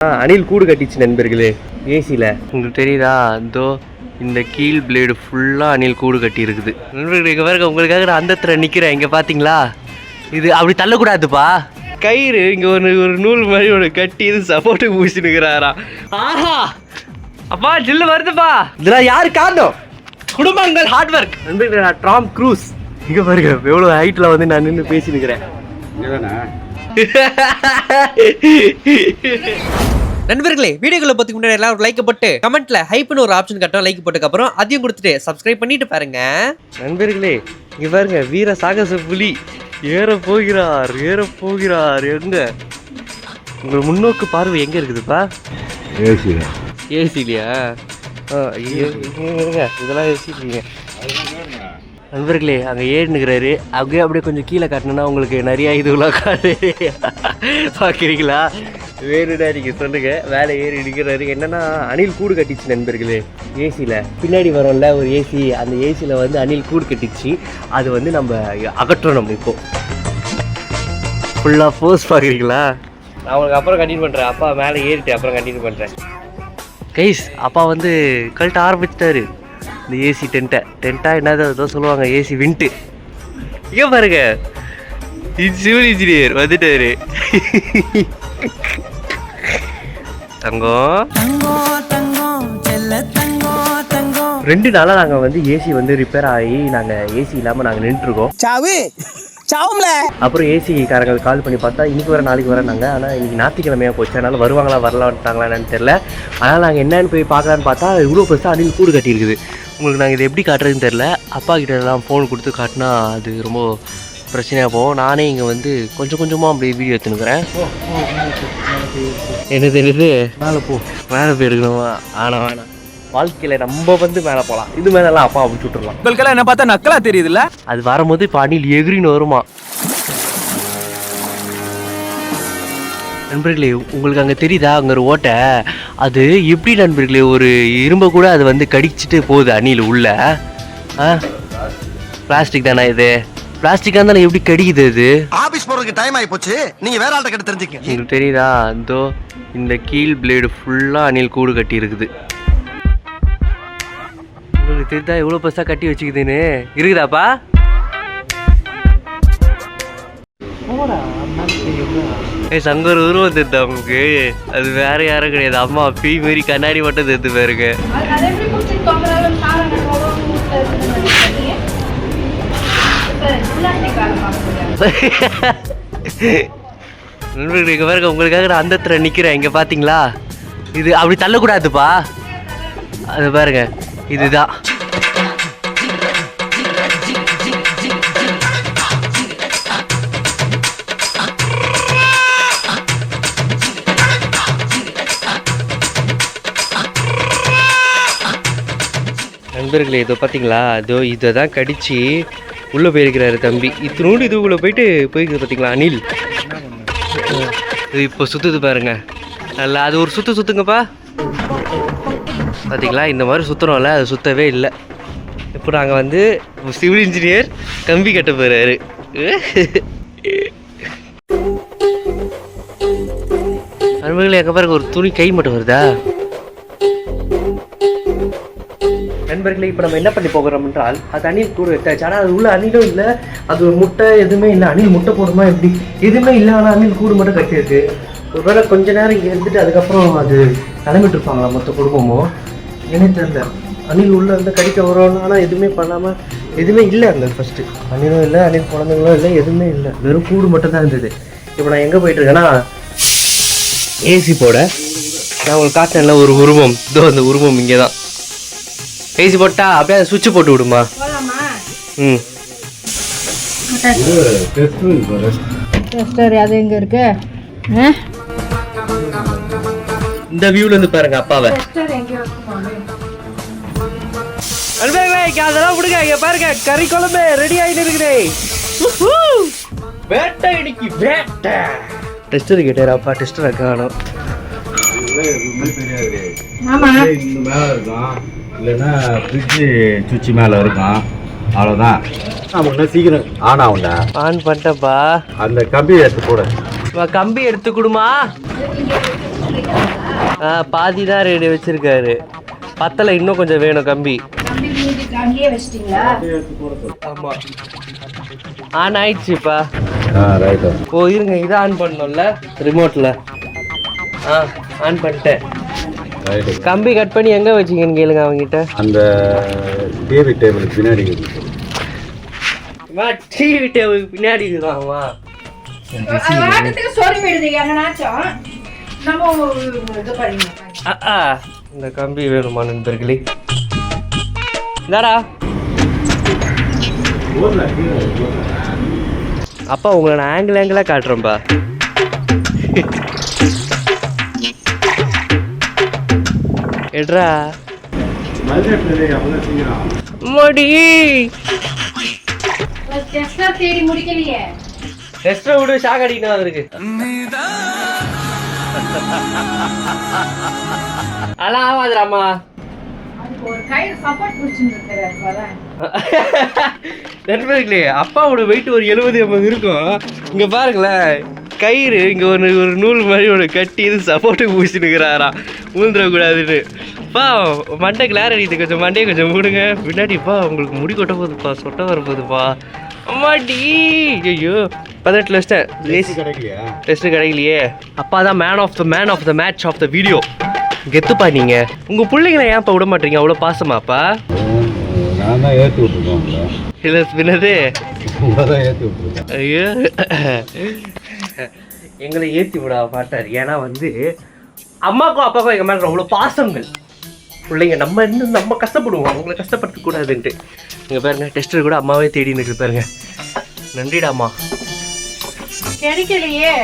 ஆ, அணில் கூடு கட்டிச்சு நண்பர்களே ஏசியில் உங்களுக்கு தெரியுதா? இதோ இந்த கீழ் பிளேடு ஃபுல்லாக அணில் கூடு கட்டி இருக்குது நண்பர்களே இங்கே பாருங்க உங்களுக்காக நான் அந்த நிற்கிறேன் இங்கே பார்த்தீங்களா இது அப்படி தள்ளக்கூடாதுப்பா. கயிறு இங்கே ஒரு ஒரு நூல் மாதிரி ஒன்று கட்டி இது சப்போர்ட்டு பூசினுக்கிறாராம் ஆஹா! அப்பா ஜில்லு வருதுப்பா. இதெல்லாம் யாரு காரணம் குடும்பங்கள் ஹார்ட் ஒர்க் நண்பர்களே நான் டாம் க்ரூஸ். இங்கே பாருங்க எவ்வளோ ஹைட்டில் வந்து நான் நின்று பேசினுக்கிறேன் நண்பர்களே வீடியோக்குள்ள பத்தி முன்னாடி எல்லாம் ஒரு லைக் போட்டு கமெண்ட்ல ஹைப்னு ஒரு ஆப்ஷன் கட்டும் லைக் போட்டுக்கு அப்புறம் அதையும் கொடுத்துட்டு சப்ஸ்கிரைப் பண்ணிட்டு பாருங்க. நண்பர்களே இங்க பாருங்க வீர சாகச புலி. ஏற போகிறார் ஏற போகிறார் எங்க? உங்கள் முன்னோக்கு பார்வை எங்க இருக்குதுப்பா? ஏசியில். ஏசிலியா? இதெல்லாம் ஏசிலீங்க நண்பர்களே அங்கே ஏறினுக்கிறாரு அப்படியே அப்படியே கொஞ்சம் கீழே காட்டினா உங்களுக்கு நிறைய இதுலாம் காட்டு பார்க்குறீங்களா? வேணுடா நீங்கள் சொல்லுங்க. வேலை ஏறி நிற்கிறாரு என்னன்னா அணில் கூடு கட்டிச்சு நண்பர்களே ஏசியில் பின்னாடி வரும்ல ஒரு ஏசி. அந்த ஏசியில் வந்து அணில் கூடு கட்டிச்சு. அது வந்து நம்ம அகற்றணும் இப்போ. ஃபுல்லாக ஃபோர்ஸ் பார்க்குறீங்களா? நான் உங்களுக்கு அப்புறம் கண்டினியூ பண்ணுறேன் அப்பா மேலே ஏறிட்டு அப்புறம் கண்டினியூ பண்ணுறேன் கைஸ் அப்பா வந்து கழட்ட ஆரம்பிச்சிட்டாரு. இந்த ஏசி டென்ட்டை. டென்ட்டா என்னது ஏதோ சொல்லுவாங்க ஏசி விண்ட்டு இங்கே பாருங்க. சிவில் இன்ஜினியர் வந்துட்டாரு. தங்கம் ரெண்டு நாளாக நாங்கள் வந்து ஏசி வந்து ரிப்பேர் ஆகி நாங்கள் ஏசி இல்லாமல் நாங்கள் நின்றுருக்கோம் சாவு சாவும்ல. அப்புறம் ஏசி காரங்களுக்கு கால் பண்ணி பார்த்தா இன்னைக்கு வர நாளைக்கு வரனாங்க ஆனால் இன்னைக்கு ஞாயிற்றுக்கிழமையாக போச்சு. அதனால் வருவாங்களா வரலான்ட்டாங்களா என்னன்னு தெரில அதனால் நாங்கள் என்னன்னு போய் பார்க்கலான்னு பார்த்தா இவ்வளோ பெருசாக அணில் கூடு கட்டியிருக்குது. உங்களுக்கு நாங்கள் இதை எப்படி காட்டுறதுன்னு தெரில அப்பா கிட்ட எல்லாம் ஃபோன் கொடுத்து காட்டினா அது ரொம்ப பிரச்சனையாக போகும் நானே இங்கே வந்து கொஞ்சம் கொஞ்சமாக அப்படியே வீடியோ எடுத்துனுக்குறேன் என்னது என்னது மேலே போ மேலே போயிருக்கணுமா ஆனால் வேணாம் வாழ்க்கையில் நம்ம வந்து மேலே போகலாம் இது மேலெல்லாம் அப்பா அப்படி விட்டுறலாம் உங்களுக்கெல்லாம் என்ன பார்த்தா நக்கலா தெரியுதுல்ல அது வரும்போது இப்போ அணில் எகிரின்னு வருமா நண்பர்களே உங்களுக்கு அங்கே தெரியுதா அங்கே ஒரு ஓட்டை அது எப்படி நண்பர்களே ஒரு இரும்பை கூட அது வந்து கடிச்சிட்டு போகுது அணில் உள்ள ஆ பிளாஸ்டிக் தானே இது பிளாஸ்டிக்காக இருந்தாலும் எப்படி கடிக்குது அது? ஆபீஸ் போறதுக்கு டைம் ஆகி போச்சு நீங்க வேற ஆள்கிட்ட கிட்ட தெரிஞ்சுக்க உங்களுக்கு தெரியுதா? இதோ இந்த கீழ் பிளேடு ஃபுல்லாக அணில் கூடு கட்டி இருக்குது. உங்களுக்கு தெரியுதா எவ்வளோ பெருசாக கட்டி வச்சுக்குதுன்னு? இருக்குதாப்பா? ஏய் சங்கர் உருவம் தெரியுதா உங்களுக்கு? அது வேற யாரும் கிடையாது. அம்மா பீ மாரி கண்ணாடி மட்டும் தெரிஞ்சு பாருங்க. நண்பர்களுக்கு இங்கே பாருங்க உங்களுக்காக நான் அந்தத்தில் நிற்கிறேன் இங்கே பார்த்தீங்களா இது அப்படி தள்ளக்கூடாதுப்பா. அது பாருங்க இதுதான். நண்பர்களே இதோ பார்த்தீங்களா இதோ இதை தான் கடிச்சு உள்ளே போயிருக்கிறாரு தம்பி. இத்தினோடு இதுக்குள்ளே போயிட்டு போயிருக்குது பார்த்தீங்களா அனில் இது இப்போ சுற்றுது பாருங்க. நல்லா அது ஒரு சுற்று சுற்றுங்கப்பா பார்த்தீங்களா இந்த மாதிரி சுற்றுறோம்ல அது சுத்தவே இல்லை. இப்போ நாங்கள் வந்து சிவில் இன்ஜினியர் கம்பி கட்ட போகிறாரு நண்பர்களே எங்கே பாருங்க ஒரு துணி கை மட்டும் வருதா? நண்பர்களே இப்போ நம்ம என்ன பண்ணி போகிறோம் என்றால் அது அணில் கூட எடுத்தாச்சு ஆனால் அது உள்ள அணிலும் இல்லை அது ஒரு முட்டை எதுவுமே இல்லை. அணில் முட்டை போடுமா எப்படி? எதுவுமே இல்லை ஆனால் அணில் கூடு மட்டும் கட்டியிருக்கு. ஒருவேளை கொஞ்ச நேரம் இங்கே இருந்துட்டு அதுக்கப்புறம் அது கிளம்பிட்டு இருப்பாங்களா மொத்த குடும்பமும் எனக்கு தெரியல. அணில் உள்ள இருந்து கடிக்க வரும் ஆனால் எதுவுமே பண்ணாமல் எதுவுமே இல்லை அந்த ஃபஸ்ட்டு அணிலும் இல்லை அணில் குழந்தைங்களும் இல்லை எதுவுமே இல்லை. வெறும் கூடு மட்டும் தான் இருந்தது. இப்போ நான் எங்கே போயிட்டுருக்கேன்னா ஏசி போட. நான் உங்களுக்கு காட்டினேன்ல ஒரு உருவம். இதோ அந்த உருவம் இங்கே தான் ஏசி போட்டா அப்படியே சுவிட்ச் போட்டு விடுமா? ம். டெஸ்டர் அது எங்க இருக்கு? இந்த வியூல இருந்து பாருங்க அப்பாவை. அதெல்லாம் விடுங்க. இங்க பாருங்க கறி குழம்பு ரெடி ஆயிட்டு இருக்குது. வேட்டை இடிக்கு வேட்டை. டெஸ்டர் கேட்டாரு அப்பா டெஸ்டர் காணும். ஆமா. இந்த மேலே இருக்கும் இல்லைன்னா ஃப்ரிட்ஜு சுவிட்ச் மேலே இருக்கும். அவ்வளோதான் நமக்கு சீக்கிரம். ஆன் ஆகும்டா ஆன் பண்ணிட்டப்பா அந்த கம்பி எடுத்து போட. கம்பி எடுத்து கொடுமா. ஆ பாதி தான் ரெடி வச்சிருக்காரு. பத்தல இன்னும் கொஞ்சம் வேணும் கம்பி. கம்பி மூஞ்சி அங்கேயே வச்சிட்டீங்களா ஆமா. ஆன் ஆயிடுச்சுப்பா. ஆ ரைட்டு ஓ இருங்க இதை ஆன் பண்ணோம்ல ரிமோட்ல ஆ ஆன் பண்ணிட்டேன். கம்பி கட் பண்ணி எங்க வச்சீங்கன்னு கேளுங்க அவங்ககிட்ட அந்த டிவி டேபிளுக்கு பின்னாடி. டிவி டேபிள் பின்னாடி இந்த கம்பி வேணுமா நண்பர்களே? இந்தாடா. அப்பா உங்களை நான் ஆங்கிள் ஆங்கிளாக காட்டுறேன்ப்பா எட்ரா மடி தேடி முடிக்கலையே விடு ஷாக் அடிக்கணும் இருக்கிறாரு அதான் நண்பர்களே அப்பாவோட வெயிட் ஒரு எழுபது எண்பது இருக்கும் இங்க பாருங்களேன் கயிறு இங்க ஒரு ஒரு நூல் மாதிரி ஒன்று கட்டி இது சப்போர்ட்டுக்கு பூசினுக்கிறாராம் ஊந்துடக்கூடாதுன்னு பா மண்டை கிளார் அடிக்குது கொஞ்சம் மண்டையை கொஞ்சம் மூடுங்க. பின்னாடிப்பா உங்களுக்கு முடி கொட்ட போகுதுப்பா சொட்ட வர போகுதுப்பா. அம்மாடி! ஐயோ பதினெட்டு வச்சிட்டேன். ஏசி கிடைக்கலையா? டெஸ்ட் கிடைக்கலையே. அப்பா தான் man of the man of the match of the video கெத்துப்பா நீங்க. உங்க பிள்ளைங்களை ஏன்ப்பா விட மாட்டீங்க? அவ்வளோ பாசமாப்பா? நான் தான் ஏற்றி விட்ருக்கோம் உங்களை. இல்லை பின்னது. உங்களை ஐயோ. எங்களை ஏற்றி விட மாட்டார் ஏன்னா வந்து அம்மாக்கும் அப்பாவுக்கும் எங்கள் மேலே அவ்வளோ பாசங்கள். பிள்ளைங்க நம்ம இன்னும் நம்ம கஷ்டப்படுவோம். அவங்கள கஷ்டப்படுத்த கூடாதுன்ட்டு. இங்கே பாருங்க டெஸ்டர் கூட அம்மாவே தேடி நிற்கு பாருங்க நன்றிடா அம்மா. கிடைக்கலையே.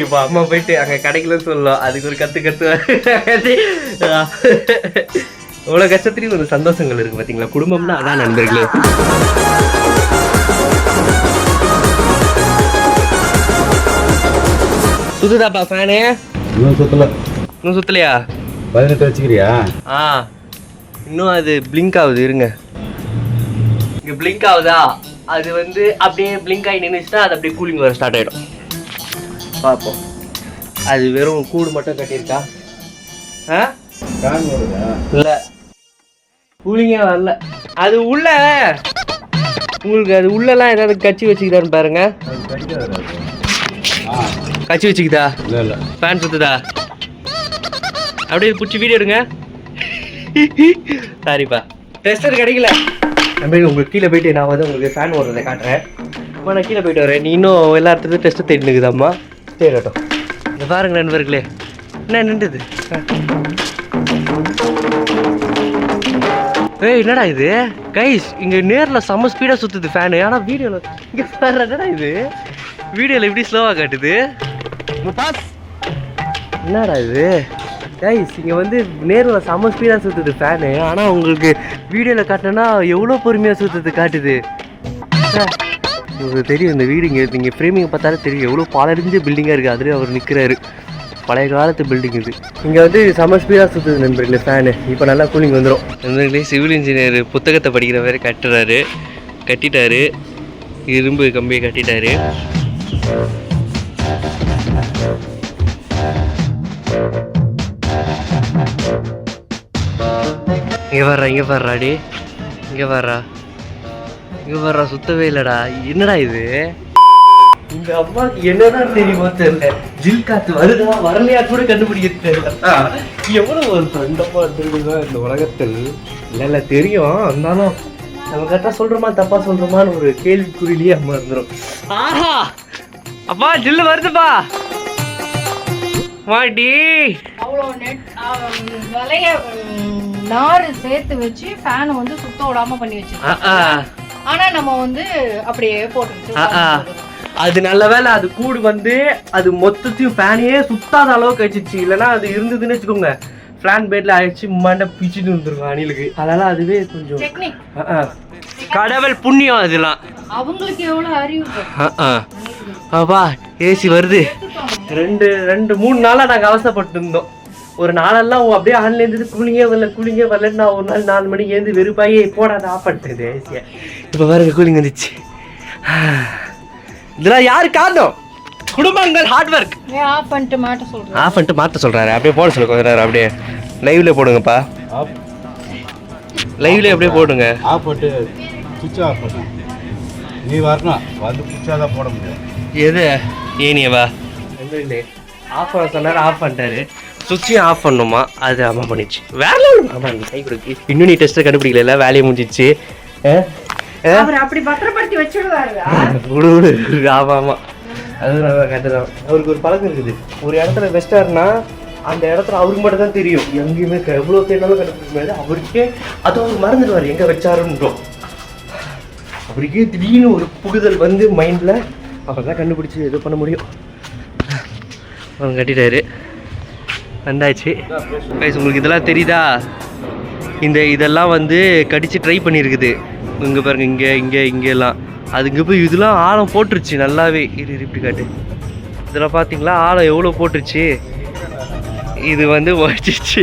இப்போ அம்மா போயிட்டு அங்கே கிடைக்கலன்னு சொல்லலாம் அதுக்கு ஒரு கற்று கற்று இவ்வளோ கஷ்டத்துலேயும் ஒரு சந்தோஷங்கள் இருக்குது பார்த்தீங்களா குடும்பம்னா அதான் நண்பர்களே. சுத்துதாப்பா ஃபேனு இன்னும் சுத்தல. இன்னும் சுத்தலையா? பதினெட்டு வச்சுக்கிறியா? ஆ. இன்னும் அது பிளிங்க் ஆகுது இருங்க. இங்கே பிளிங்க் ஆகுதா? அது வந்து அப்படியே பிளிங்க் ஆகி நின்றுச்சுன்னா அது அப்படியே கூலிங் வர ஸ்டார்ட் ஆகிடும் பார்ப்போம் அது வெறும் கூடு மட்டும் கட்டியிருக்கா? ஆ? இல்லை. கூலிங்கே வரல. அது உள்ள. உங்களுக்கு அது உள்ளலாம் ஏதாவது கச்சி வச்சுக்கிட்டான்னு பாருங்க. கச்சி வச்சுக்கிதா? இல்லை இல்லை. ஃபேன் சுத்துதா? அப்படியே பிடிச்சி வீடியோ எடுங்க. சாரிப்பா. டெஸ்டர் கிடைக்கல. அப்படியே உங்களுக்கு கீழே போயிட்டு நான் வந்து உங்களுக்கு ஃபேன் ஓடுறதை காட்டுறேன். அம்மா நான் கீழே போயிட்டு வரேன். நீ இன்னும் எல்லா இடத்துலையும் டெஸ்ட்டு தேடி நிற்குதாம்மா தேடட்டும் இந்த பாருங்க நண்பர்களே. என்ன நின்றுது? ஏய் என்னடா இது? கைஸ் இங்க நேர்ல செம்ம ஸ்பீடா சுத்துது ஃபேனு ஆனா வீடியோல இங்க என்னடா இது? வீடியோல இப்படி ஸ்லோவா காட்டுது. என்னடா இது? கைஸ் இங்க வந்து நேர்ல செம்ம ஸ்பீடா சுத்துது ஃபேனு ஆனா உங்களுக்கு வீடியோல காட்டினா எவ்வளோ பொறுமையா சுத்துது காட்டுது. உங்களுக்கு தெரியும் இந்த வீடு இங்கே நீங்கள் ஃப்ரேமிங் பார்த்தாலே தெரியும். எவ்வளோ பாலடைஞ்ச பில்டிங்காக இருக்குது அதுலேயே அவர் நிற்கிறாரு பழைய காலத்து பில்டிங் இது. இங்கே வந்து செம ஸ்பீடாக சுற்றுது நண்பர்களே ஃபேனு இப்போ நல்லா கூலிங் வந்துடும் நண்பர்களே சிவில் இன்ஜினியர் புத்தகத்தை படிக்கிற மாதிரி கட்டுறாரு. கட்டிட்டாரு. இரும்பு கம்பியை கட்டிட்டாரு. இங்கே வர்றா இங்கே வர்றாடி இங்கே வர்றா. இங்கே வர்றா சுத்தவே இல்லைடா. என்னடா இது? இந்த அம்மாக்கு என்னதான் தெரியுமோ தெரியல. ஜில் காத்து வருதா வரலையா கூட கண்டுபிடிக்க தெரியல. எவ்வளவு ஒரு ஃப்ரெண்டப்பா தெரியுமா இந்த உலகத்தில்? இல்லை இல்லை தெரியும். இருந்தாலும் நம்ம கரெக்டாக சொல்கிறோமா தப்பா சொல்கிறோமான்னு ஒரு கேள்விக்குறியிலேயே அம்மா இருந்துரும். ஆஹா! அப்பா ஜில்லு வருதுப்பா. மாடி அவ்வளோ நெட் வலைய நார் சேர்த்து வச்சு ஃபேனை வந்து சுத்த விடாம பண்ணி வச்சிருக்கோம். ஆனா நம்ம வந்து அப்படியே போட்டு. அது நல்ல வேளை அது கூடு வந்து அது மொத்தத்தையும் ஃபேனையே சுத்தாத அளவுக்கு வச்சிருச்சு. இல்லைன்னா அது இருந்ததுன்னு வச்சுக்கோங்க. ஃபேன் பேட்ல அழிச்சு மண்டை பிச்சுட்டு வந்துருக்கும் அணிலுக்கு. அதெல்லாம் அதுவே கொஞ்சம். கடவுள் புண்ணியம் அதெல்லாம். அவங்களுக்கு எவ்வளவு அறிவு. அப்பா ஏசி வருது. ரெண்டு ரெண்டு மூணு நாளா நாங்க அவசரப்பட்டு இருந்தோம். ஒரு நாளெல்லாம் அப்படியே ஆன்ல இருந்து கூலிங்கே வரல கூலிங்கே வரலன்னு நான் ஒரு நாள் நாலு மணிக்கு ஏந்து வெறுப்பாயே போடாத ஆஃப் பண்ணிட்டேன் ஏசியை இப்போ பாருங்க கூலிங் வந்துச்சு. இதெல்லாம் யாரு காரணம்? குடும்பங்கள் ஹார்ட் ஒர்க் ஆஃப் பண்ணிட்டு மாட்ட சொல்றேன். ஆஃப் பண்ணிட்டு மாற்ற சொல்கிறாரு அப்படியே போட சொல்ல கொஞ்ச நேரம் அப்படியே. லைவ்ல போடுங்கப்பா. ஆஃப் லைவ்ல அப்படியே போடுங்க. ஆஃப் பண்ணிட்டு சுவிட்ச் ஆஃப் பண்ணு நீ வரணும் வந்து சுவிட்சாக தான் போட முடியும். எது? ஏனியவா? ஆஃப் பண்ண சொன்னார் ஆஃப் பண்ணிட்டாரு. சுவிட்சையும் ஆஃப் பண்ணுமா அது அம்மா பண்ணிச்சு வேற level. ஆமா நீ கை கொடுக்கு. இன்னும் நீ டெஸ்ட்டை கண்டுபிடிக்கல வேலையை முடிஞ்சிச்சு அப்படி பத்திரப்படுத்தி வச்சிருவாரு விடு விடு. ஆமா ஆமா. அது நல்லா கட்டுதான் அவருக்கு ஒரு பழக்கம் இருக்குது. ஒரு இடத்துல வெஸ்டார்னா அந்த இடத்துல அவருக்கு மட்டும் தான் தெரியும். எங்கேயுமே எவ்வளவு தேடினாலும் கண்டுபிடிக்க முடியாது. அவருக்கே அது அவர் மறந்துடுவார். எங்க வச்சாருன்றோம். அவருக்கே திடீர்னு ஒரு புகுதல் வந்து மைண்ட்ல அவர் தான் கண்டுபிடிச்சி இது பண்ண முடியும். அவங்க கட்டிட்டாரு. வந்தாச்சு. Guys, உங்களுக்கு இதெல்லாம் தெரியுதா? இந்த இதெல்லாம் வந்து கடிச்சு ட்ரை பண்ணியிருக்குது இங்கே பாருங்க இங்கே இங்கே இங்கெல்லாம். அது இங்கே போய் இதெல்லாம் ஆழம் போட்டுருச்சு நல்லாவே. இரு இரு, இப்படி காட்டு. இதெல்லாம் பார்த்தீங்களா ஆழம் எவ்வளோ போட்டுருச்சு? இது வந்து உடச்சிச்சு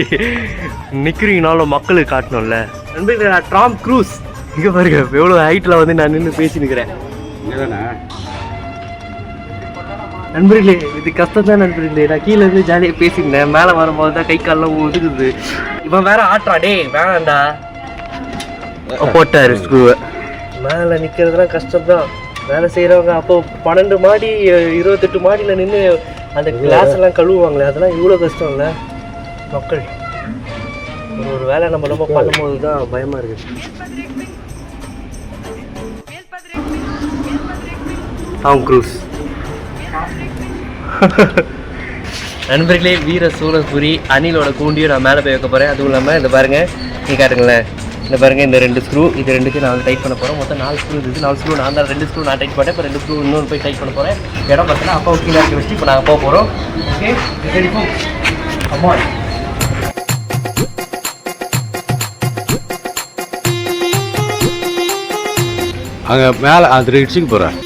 நிற்கிறீங்கனால மக்களுக்கு காட்டணும்ல. நண்பர்களே நான் ட்ராம் க்ரூஸ். இங்கே பாருங்க எவ்வளோ ஹைட்டில் வந்து நான் நின்று பேசி நிற்கிறேன் நண்பர்களே இது கஷ்டம் தான் நண்பர்களே. நான் கீழே இருந்து ஜாலியாக பேசியிருந்தேன் மேலே வரும்போது தான் கை கால்லாம் ஒதுக்குது இவன் வேற ஆட்டுறா டேய் வேணாண்டா போட்டாரு ஸ்க்ரூவை மேலே நிற்கிறதுலாம் கஷ்டம் தான் வேலை செய்கிறவங்க அப்போ பன்னெண்டு மாடி இருபத்தெட்டு மாடியில் நின்று அந்த கிளாஸ் எல்லாம் கழுவுவாங்களே அதெல்லாம் இவ்வளோ கஷ்டம் இல்லை மக்கள் ஒரு வேலை நம்ம நம்ம பண்ணும்போது தான் பயமாக இருக்குது டாம் க்ரூஸ். நண்பர்களே வீர சூரஸ்புரி அணிலோட கூண்டியும் நான் மேலே போய் வைக்க போகிறேன் அதுவும் இல்லாமல் இந்த பாருங்கள் நீ காட்டுங்களேன். இந்த பாருங்கள் இந்த ரெண்டு ஸ்க்ரூ இது ரெண்டுத்தையும் நான் வந்து டைட் பண்ண போகிறேன் மொத்தம் நாலு ஸ்க்ரூ இருக்குது. நாலு ஸ்க்ரூ நான் தான் ரெண்டு ஸ்க்ரூ நான் டைட் பண்ணேன் இப்போ ரெண்டு ஸ்க்ரூ இன்னொரு போய் டைட் பண்ண போகிறேன் இடம் பார்த்தீங்கன்னா அப்பா கீழே இறக்கி வச்சு இப்போ நாங்கள் போக போகிறோம் ஓகே அம்மா அங்கே மேலே அது ரெடிச்சுக்கு போகிறேன்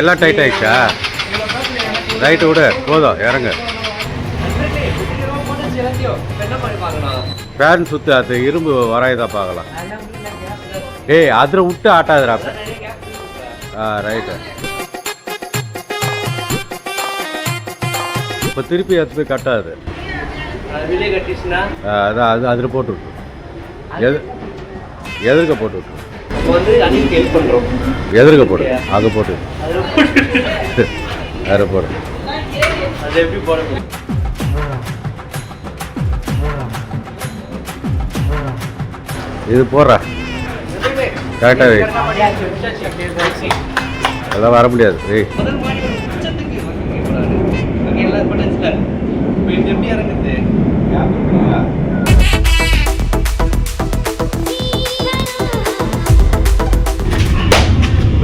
எல்லாம் டைட் ஆயிடுச்சா? ரைட்டு விடு போதும் இறங்க. ஃபேன் சுத்து அது இரும்பு வராயதா பார்க்கலாம். ஏய் அதில் விட்டு ஆட்டாதுடா ஆ ரைட்டு இப்போ திருப்பி எடுத்து போய் கட்டாது. அதான் அது அதில் போட்டு விட்டு எது எதிர்க்க போட்டு விட்டு இப்போ வந்து ஹெல்ப் பண்ணுறோம் எதிர்க்க போடு. அங்கே போட்டு. வேறு போடு. அது எப்படி போடுறது இது போடுறா. கரெக்டாக வை. அதெல்லாம் வர முடியாது. ஏய் மாடி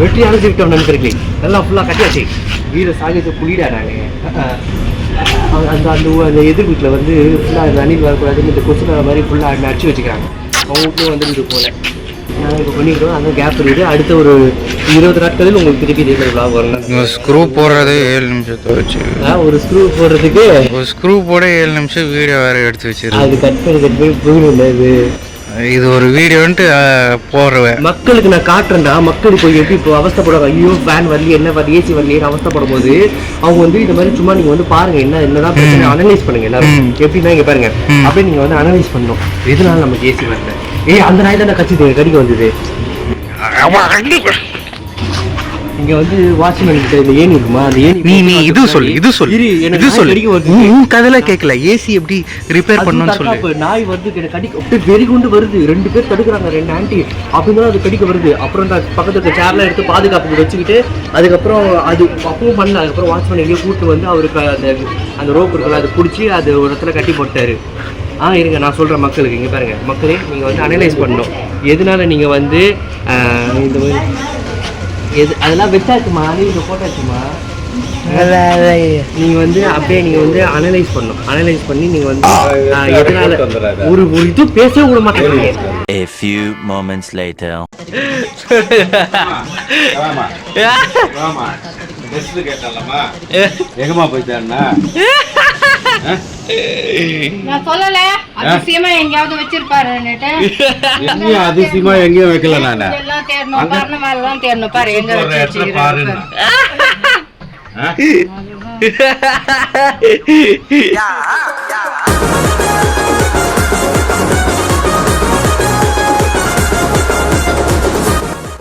வெற்றி அடைஞ்சிருக்கோம் நண்பர்களே. நல்லா ஃபுல்லாக கட்டியாச்சு. வீர சாகத்தை புளிடாடாங்க அந்த அந்த அந்த எதிர் வீட்டில் வந்து ஃபுல்லாக அந்த அணில் வரக்கூடாதுன்னு இந்த கொசு மாதிரி ஃபுல்லாக அடிச்சு வச்சுக்கிறாங்க. அவங்க வீட்லையும் வந்து இது போல. நாங்கள் இப்போ பண்ணிக்கிறோம். அந்த கேப் இருக்குது. அடுத்த ஒரு இருபது நாட்களில் உங்களுக்கு திருப்பி இதே மாதிரி vlog வரும். ஸ்க்ரூ போடுறதே ஏழு நிமிஷத்தை வச்சு. ஒரு ஸ்க்ரூ போடுறதுக்கு ஒரு ஸ்க்ரூ போட ஏழு நிமிஷம் வீடியோ வேற எடுத்து வச்சிருக்கு அது கட் பண்ணி கட் பண்ணி போயிடும் இது இது ஒரு வீடியோன்ட்டு போடுறேன் மக்களுக்கு நான் காட்டுறேன்டா. மக்கள் இப்போ எப்படி இப்போ அவஸ்தைப்படுவாங்க ஐயோ ஃபேன் வரலையே என்ன வரல ஏசி வரலையே அவஸ்தைப்படும் போது அவங்க வந்து இந்த மாதிரி சும்மா நீங்க வந்து பாருங்க என்ன என்னதான் பிரச்சனை அனலைஸ் பண்ணுங்க எல்லாரும். எப்படின்னா இங்க பாருங்க. அப்படியே நீங்க வந்து அனலைஸ் பண்ணணும். எதனால நமக்கு ஏசி வரல? ஏய் அந்த நாய் தானே கட்சி கடிக்க வந்தது? இங்க வந்து வாட்ச்மேன் கிட்ட இந்த ஏணி இருக்குமா? அந்த ஏணி நீ நீ இது சொல்லு இது சொல்லு இது சொல்லு. உன் உன் கதையில கேட்கல ஏசி எப்படி ரிப்பேர் பண்ணணும்னு சொல்லு. நாய் வந்து எனக்கு கடிக்க அப்படியே வெறி கொண்டு வருது. ரெண்டு பேர் தடுக்கிறாங்க ரெண்டு ஆண்டி அப்படின்னா அது கடிக்க வருது. அப்புறம் நான் பக்கத்துல இருக்க சேர்ல எடுத்து பாதுகாப்புக்கு வச்சுக்கிட்டு அதுக்கப்புறம் அது அப்பவும் பண்ணல. அதுக்கப்புறம் வாட்ச்மேன் எங்கேயோ கூட்டு வந்து அவருக்கு அந்த அந்த ரோப் இருக்குல்ல அதை பிடிச்சி அது ஒரு இடத்துல கட்டி போட்டாரு. ஆ இருங்க நான் சொல்கிறேன் மக்களுக்கு. இங்கே பாருங்க. மக்களே நீங்கள் வந்து அனலைஸ் பண்ணணும். எதனால நீங்கள் வந்து இந்த மாதிரி எது அதெல்லாம் வச்சாச்சுமா நீங்கள் போட்டாச்சுமா நீங்க வந்து அப்படியே நீங்க வந்து அனலைஸ் பண்ணணும். அனலைஸ் பண்ணி நீங்க வந்து எதனால ஒரு ஒரு இது பேசவே விட மாட்டேங்கிறீங்க. A few moments later. எங்கம்மா போய் தேடினா நான் சொல்லல. அதிசயமா எங்கேயாவது எங்கேயும் அதிசயமா எங்கேயும் வைக்கல நானு. எல்லாம் தேடணும் பரண மேலாம் தேடணும் பாரு எங்க ஒரு வச்சு